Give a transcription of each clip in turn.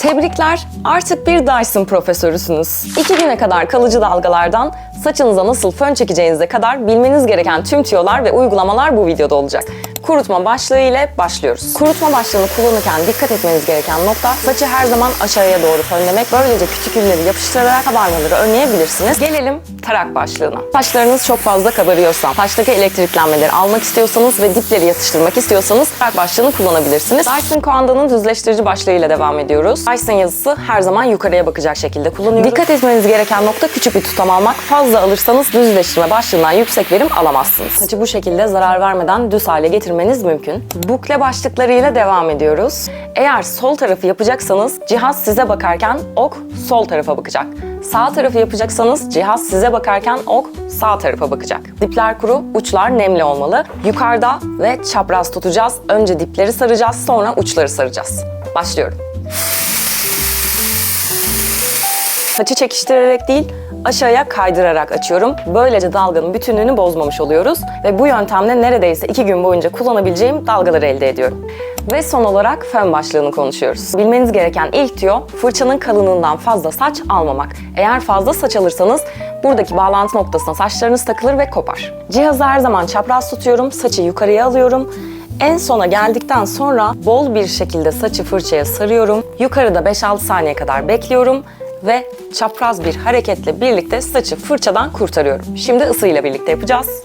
Tebrikler, artık bir Dyson profesörüsünüz. İki güne kadar kalıcı dalgalardan saçınıza nasıl fön çekeceğinize kadar bilmeniz gereken tüm tüyolar ve uygulamalar bu videoda olacak. Kurutma başlığı ile başlıyoruz. Kurutma başlığını kullanırken dikkat etmeniz gereken nokta saçı her zaman aşağıya doğru fönlemek. Böylece küçükülleri yapıştırarak kabarmaları önleyebilirsiniz. Gelelim tarak başlığına. Saçlarınız çok fazla kabarıyorsa, saçtaki elektriklenmeleri almak istiyorsanız ve dipleri yatıştırmak istiyorsanız tarak başlığını kullanabilirsiniz. Dyson Coanda'nın düzleştirici başlığıyla devam ediyoruz. Dyson yazısı her zaman yukarıya bakacak şekilde kullanıyoruz. Dikkat etmeniz gereken nokta küçük bir tutam almak. Fazla alırsanız düzleştirme başlığından yüksek verim alamazsınız. Saçı bu şekilde zarar vermeden düz hale getirmeniz mümkün. Bukle başlıklarıyla devam ediyoruz. Eğer sol tarafı yapacaksanız cihaz size bakarken ok sol tarafa bakacak. Sağ tarafı yapacaksanız cihaz size bakarken ok sağ tarafa bakacak. Dipler kuru, uçlar nemli olmalı. Yukarıda ve çapraz tutacağız. Önce dipleri saracağız, sonra uçları saracağız. Başlıyorum. Saçı çekiştirerek değil, aşağıya kaydırarak açıyorum. Böylece dalganın bütünlüğünü bozmamış oluyoruz. Ve bu yöntemle neredeyse iki gün boyunca kullanabileceğim dalgaları elde ediyorum. Ve son olarak fön başlığını konuşuyoruz. Bilmeniz gereken ilk tüyo fırçanın kalınlığından fazla saç almamak. Eğer fazla saç alırsanız buradaki bağlantı noktasına saçlarınız takılır ve kopar. Cihazı her zaman çapraz tutuyorum, saçı yukarıya alıyorum. En sona geldikten sonra bol bir şekilde saçı fırçaya sarıyorum. Yukarıda 5-6 saniye kadar bekliyorum ve çapraz bir hareketle birlikte saçı fırçadan kurtarıyorum. Şimdi ısıyla birlikte yapacağız.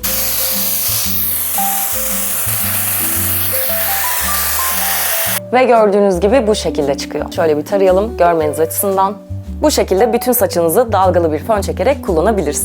Ve gördüğünüz gibi bu şekilde çıkıyor. Şöyle bir tarayalım görmeniz açısından. Bu şekilde bütün saçınızı dalgalı bir fön çekerek kullanabilirsiniz.